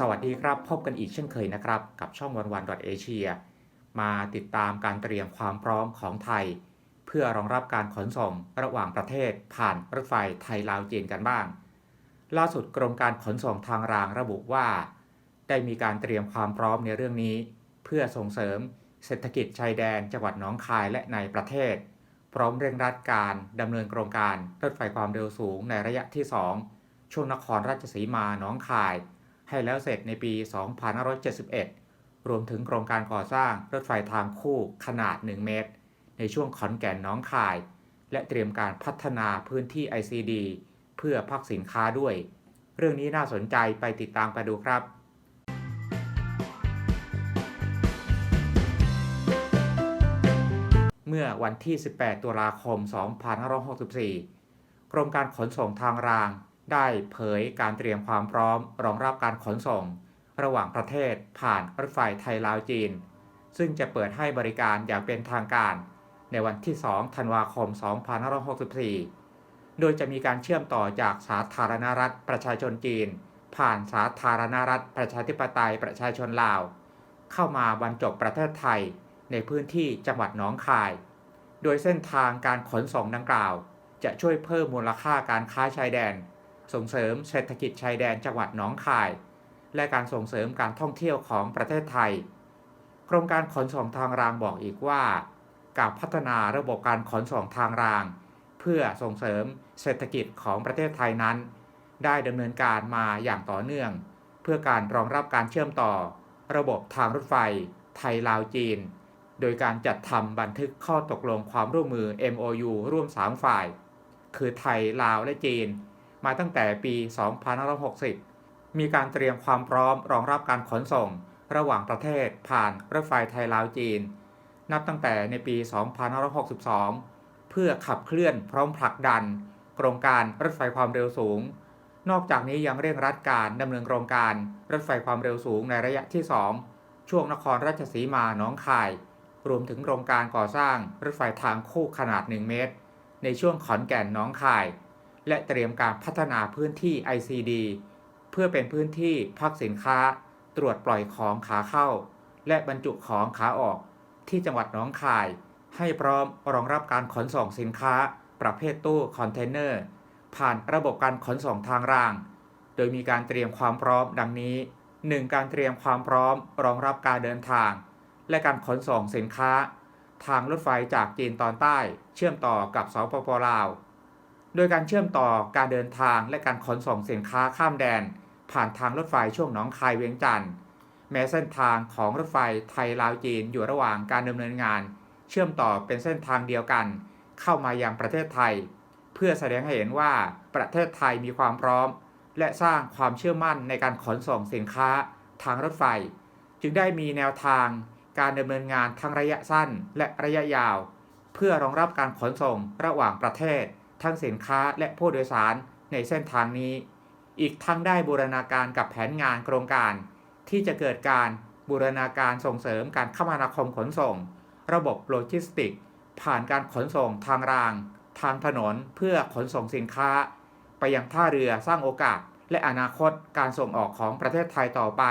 สวัสดีครับ พบกันอีกเช่นเคยนะครับ กับช่องวันวันเอเชียมาติดตามการเตรียมความพร้อมของไทย เพื่อรองรับการขนส่งระหว่างประเทศ ผ่านรถไฟไทยลาวจีนกันบ้าง ล่าสุดกรมการขนส่งทางรางระบุว่า ได้มีการเตรียมความพร้อมในเรื่องนี้ เพื่อส่งเสริมเศรษฐกิจชายแดนจังหวัดหนองคายและในประเทศ พร้อมเร่งรัดการดำเนินโครงการรถไฟความเร็วสูงในระยะที่ 2 ช่วงนครราชสีมาหนองคาย ให้แล้วเสร็จในปี 2571 รวมถึงโครงการก่อสร้างรถไฟทางคู่ขนาด 1 เมตร ในช่วงขอนแก่นน้องคาย และเตรียมการพัฒนาพื้นที่ ICD เพื่อพักสินค้าด้วย เรื่องนี้น่าสนใจไปติดตามไปดูครับเมื่อวันที่ 18 ตุลาคม 2564 กรมการขนส่งทางราง ได้เผยการเตรียมความพร้อมรองรับการขนส่ง ระหว่างประเทศผ่านรถไฟไทยลาวจีน ซึ่งจะเปิดให้บริการอย่างเป็นทางการ ในวันที่ 2 ธันวาคม 2564 โดยจะมีการเชื่อมต่อจากสาธารณรัฐประชาชนจีน ผ่านสาธารณรัฐประชาธิปไตยประชาชนลาว เข้ามาบรรจบประเทศไทย ในพื้นที่จังหวัดหนองคาย โดยเส้นทางการขนส่งดังกล่าว จะช่วยเพิ่มมูลค่าการค้าชายแดน ส่งเสริมเศรษฐกิจชายแดนจังหวัดหนองคาย และการส่งเสริมการท่องเที่ยวของประเทศไทยกรมการขนส่งทางรางบอกอีกว่า การพัฒนาระบบการขนส่งทางราง เพื่อส่งเสริมเศรษฐกิจของประเทศไทยนั้น ได้ดำเนินการมาอย่างต่อเนื่อง เพื่อการรองรับการเชื่อมต่อ ระบบทางรถไฟ ไทยลาวจีน โดยการจัดทำบันทึกข้อตกลงความร่วมมือ MOU ร่วม 3 ฝ่าย คือไทยลาวและจีน มาตั้งแต่ปี 2560 มีการเตรียมความพร้อมรองรับการขนส่ง ระหว่างประเทศผ่านรถไฟไทยลาวจีน นับตั้งแต่ในปี 2562 เพื่อขับเคลื่อนพร้อมผลักดัน โครงการรถไฟความเร็วสูง นอกจากนี้ยังเร่งรัดการดำเนินโครงการรถไฟความเร็วสูงในระยะที่ 2 ช่วงนครราชสีมาหนองคาย รวมถึงโครงการก่อสร้างรถไฟทางคู่ขนาด 1 เมตร ในช่วงขอนแก่นหน้องคาย และเตรียมการพัฒนาพื้นที่ ICD เพื่อเป็นพื้นที่พักสินค้า ตรวจปล่อยของขาเข้า และบรรจุของขาออก ที่จังหวัดหนองคาย ให้พร้อมรองรับการขนส่งสินค้า ประเภทตู้คอนเทนเนอร์ ผ่านระบบการขนส่งทางราง โดยมีการเตรียมความพร้อมดังนี้ 1. การเตรียมความพร้อมรองรับการเดินทาง และการขนส่งสินค้า ทางรถไฟจากจีนตอนใต้ เชื่อมต่อกับสปปลาว โดยการเชื่อมต่อการเดินทางและการขนส่งสินค้าข้ามแดน ผ่านทางรถไฟช่วงหนองคายเวียงจันทร์แม้เส้นทางของรถไฟไทยลาวจีนอยู่ระหว่างการดำเนินงาน เชื่อมต่อเป็นเส้นทางเดียวกัน เข้ามายังประเทศไทย เพื่อแสดงให้เห็นว่าประเทศไทยมีความพร้อม และสร้างความเชื่อมั่นในการขนส่งสินค้าทางรถไฟ จึงได้มีแนวทางการดำเนินงานทั้งระยะสั้นและระยะยาว เพื่อรองรับการขนส่งระหว่างประเทศ ทั้งสินค้าและผู้โดยสารในเส้นทางนี้ อีกทั้งได้บูรณาการกับแผนงานโครงการ ที่จะเกิดการบูรณาการส่งเสริมการคมนาคมขนส่ง ระบบโลจิสติก ผ่านการขนส่งทางราง ทางถนนเพื่อขนส่งสินค้า ไปยังท่าเรือสร้างโอกาส และอนาคตการส่งออกของประเทศไทยต่อไป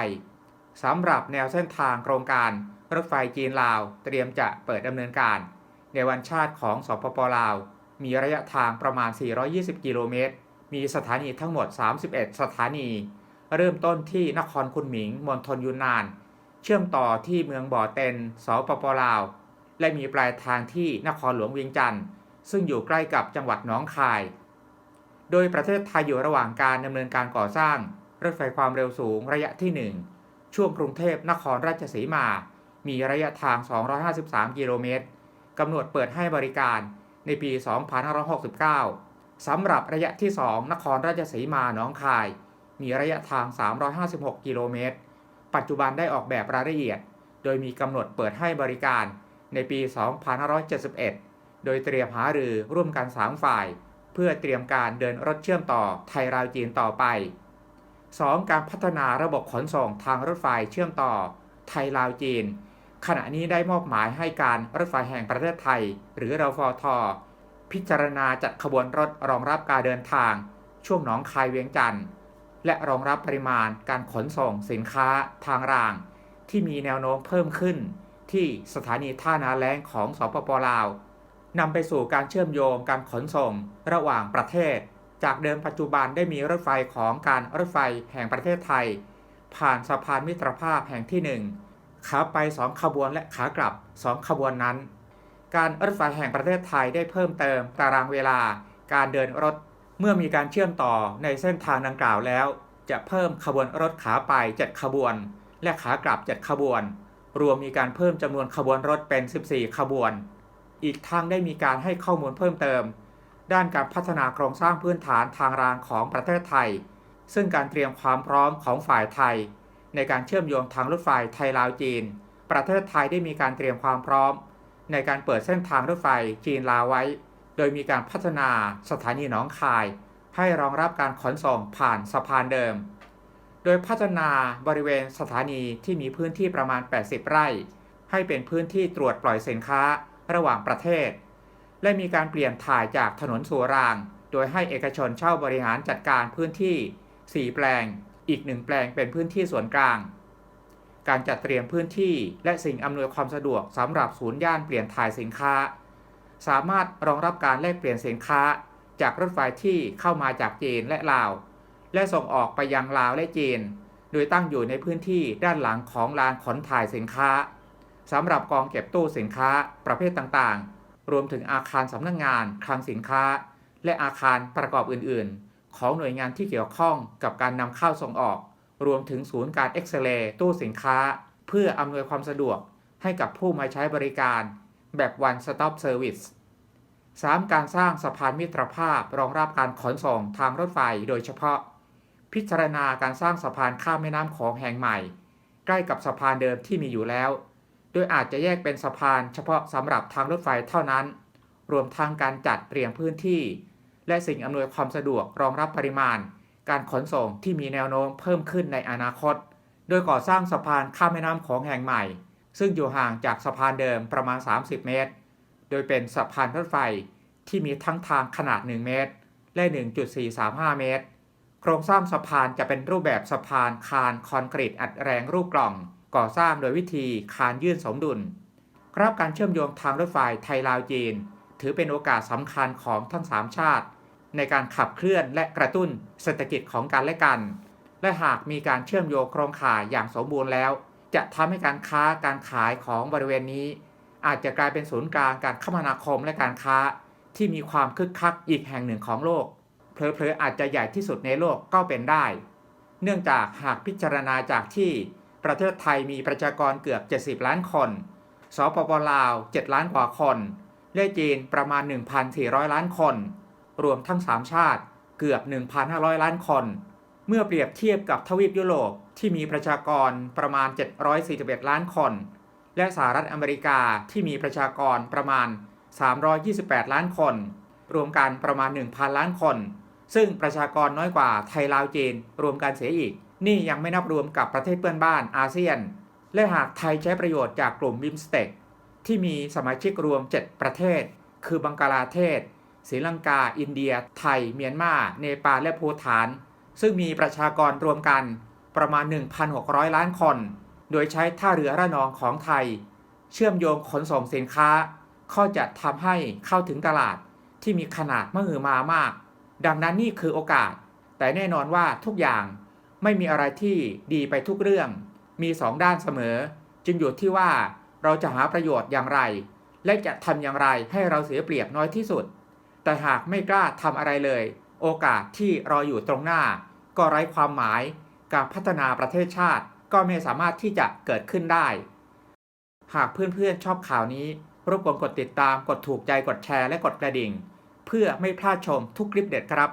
สำหรับแนวเส้นทางโครงการ รถไฟจีนลาวเตรียมจะเปิดดำเนินการ ในวันชาติของสปปลาว มีระยะทางประมาณ 420 กิโลเมตร มีสถานีทั้งหมด 31 สถานี เริ่มต้นที่นครคุนหมิง มณฑลยูนนาน เชื่อมต่อที่เมืองบ่อเต็นสปปลาว และมีปลายทางที่นครหลวงเวียงจันทร์ ซึ่งอยู่ใกล้กับจังหวัดหนองคาย โดยประเทศไทยอยู่ระหว่างการดำเนินการก่อสร้าง รถไฟความเร็วสูงระยะที่ 1 ช่วงกรุงเทพนครราชสีมา มีระยะทาง 253 กิโลเมตรกำหนดเปิดให้บริการ ในปี 2569 สำหรับระยะที่ 2 นครราชสีมาหนองคาย มีระยะทาง 356 กิโลเมตร ปัจจุบันได้ออกแบบรายละเอียด โดยมีกำหนดเปิดให้บริการในปี 2571 โดยเตรียมหารือร่วมกัน 3 ฝ่าย เพื่อเตรียมการเดินรถเชื่อมต่อไทยราวจีนต่อไป 2. การพัฒนาระบบขนส่งทางรถไฟเชื่อมต่อไทยลาวจีน ขณะนี้ได้มอบหมายให้การรถไฟแห่งประเทศไทย หรือรฟท พิจารณาจัดขบวนรถรองรับการเดินทาง ช่วงหนองคายเวียงจันทร์และรองรับปริมาณการขนส่งสินค้าทางราง ที่มีแนวโน้มเพิ่มขึ้น ที่สถานีท่านาแล้งของสปปลาวนำไปสู่การเชื่อมโยงการขนส่งระหว่างประเทศ จากเดิมปัจจุบันได้มีรถไฟของการรถไฟแห่งประเทศไทย ผ่านสะพานมิตรภาพแห่งที่ 1 ขาไป 2 ขบวนและขากลับ 2 ขบวนนั้น การรถไฟแห่งประเทศไทยได้เพิ่มเติมตารางเวลา การเดินรถเมื่อมีการเชื่อมต่อในเส้นทางดังกล่าวแล้ว จะเพิ่มขบวนรถขาไป 7 ขบวน และขากลับ 7 ขบวน รวมมีการเพิ่มจำนวนขบวนรถเป็น 14 ขบวน อีกทางได้มีการให้ข้อมูลเพิ่มเติม ด้านการพัฒนาโครงสร้างพื้นฐานทางรางของประเทศไทย ซึ่งการเตรียมความพร้อมของฝ่ายไทย ในการเชื่อมโยงทางรถไฟไทยลาวจีน ประเทศไทยได้มีการเตรียมความพร้อม ในการเปิดเส้นทางรถไฟจีนลาวไว้ โดยมีการพัฒนาสถานีหนองคาย ให้รองรับการขนส่งผ่านสะพานเดิม โดยพัฒนาบริเวณสถานีที่มีพื้นที่ประมาณ 80 ไร่ ให้เป็นพื้นที่ตรวจปล่อยสินค้าระหว่างประเทศ และมีการเปลี่ยนถ่ายจากถนนสู่ราง โดยให้เอกชนเช่าบริหารจัดการพื้นที่ 4 แปลง อีกหนึ่งแปลงเป็นพื้นที่ส่วนกลาง การจัดเตรียมพื้นที่และสิ่งอำนวยความสะดวกสำหรับศูนย์ย่านเปลี่ยนถ่ายสินค้า สามารถรองรับการแลกเปลี่ยนสินค้า จากรถไฟที่เข้ามาจากจีนและลาว และส่งออกไปยังลาวและจีน โดยตั้งอยู่ในพื้นที่ด้านหลังของลานขนถ่ายสินค้าสำหรับกองเก็บตู้สินค้าประเภทต่างๆ รวมถึงอาคารสำนักงงานคลังสินค้า และอาคารประกอบอื่นๆ ของหน่วยงานที่เกี่ยวข้องกับการนำเข้าส่งออก รวมถึงศูนย์การเอ็กซเรย์ตู้สินค้า เพื่ออำนวยความสะดวกให้กับผู้มาใช้บริการ แบบ one stop service 3. การสร้างสะพานมิตรภาพรองรับการขนส่งทางรถไฟโดยเฉพาะ พิจารณาการสร้างสะพานข้ามแม่น้ำของแห่งใหม่ ใกล้กับสะพานเดิมที่มีอยู่แล้ว โดยอาจจะแยกเป็นสะพานเฉพาะสำหรับทางรถไฟเท่านั้น รวมทั้งการจัดเตรียมพื้นที่ และสิ่งอำนวยความสะดวกรองรับปริมาณ การขนส่งที่มีแนวโน้มเพิ่มขึ้นในอนาคต โดยก่อสร้างสะพานข้ามแม่น้ำของแห่งใหม่ ซึ่งอยู่ห่างจากสะพานเดิมประมาณ 30 เมตร โดยเป็นสะพานรถไฟที่มีทั้งทางขนาด 1 เมตร และ 1.435 เมตร โครงสร้างสะพานจะเป็นรูปแบบสะพานคานคอนกรีตอัดแรงรูปกล่อง ก่อสร้างโดยวิธีคานยื่นสมดุลครับการเชื่อมโยงทางรถไฟไทยลาวจีน ถือเป็นโอกาสสำคัญของทั้ง 3 ชาติ ในการขับเคลื่อนและกระตุ้นเศรษฐกิจของกันและกัน และหากมีการเชื่อมโยงโครงข่ายอย่างสมบูรณ์แล้ว จะทำให้การค้าการขายของบริเวณนี้ อาจจะกลายเป็นศูนย์กลางการคมนาคมและการค้า ที่มีความคึกคักอีกแห่งหนึ่งของโลกเพลอๆอาจจะใหญ่ที่สุดในโลกก็เป็นได้ เนื่องจากหากพิจารณาจากที่ประเทศไทยมีประชากรเกือบ 70 ล้านคน สปปลาว 7 ล้านกว่าคน และจีนประมาณ 1,400 ล้านคน รวมทั้ง 3 ชาติเกือบ 1,500 ล้านคน เมื่อเปรียบเทียบกับทวีปยุโรปที่มีประชากรประมาณ 741 ล้านคน และสหรัฐอเมริกาที่มีประชากรประมาณ 328 ล้านคน รวมกันประมาณ 1,000 ล้านคน ซึ่งประชากรน้อยกว่าไทยลาวจีนรวมกันเสียอีก นี่ยังไม่นับรวมกับประเทศเพื่อนบ้านอาเซียน และหากไทยใช้ประโยชน์จากกลุ่มบิมสเต็ก ที่มีสมาชิกรวม 7 ประเทศ คือบังกลาเทศศรีลังกา อินเดีย ไทย เมียนมา เนปาล และภูฏาน ซึ่งมีประชากรรวมกันประมาณ 1,600 ล้านคน โดยใช้ท่าเรือระนองของไทย เชื่อมโยงขนส่งสินค้า ข้อจะทำให้เข้าถึงตลาดที่มีขนาดมหึมามาก ดังนั้นนี่คือโอกาส แต่แน่นอนว่าทุกอย่างไม่มีอะไรที่ดีไปทุกเรื่อง มีสองด้านเสมอ จึงอยู่ที่ว่า เราจะหาประโยชน์อย่างไร และจะทำอย่างไรให้เราเสียเปรียบน้อยที่สุด แต่หากไม่กล้าทำอะไรเลย โอกาสที่รออยู่ตรงหน้า ก็ไร้ความหมาย การพัฒนาประเทศชาติก็ไม่สามารถที่จะเกิดขึ้นได้ หากเพื่อนๆชอบข่าวนี้รบกวนกดติดตามกดถูกใจกดแชร์และกดกระดิ่ง เพื่อไม่พลาดชมทุกคลิปเด็ดครับ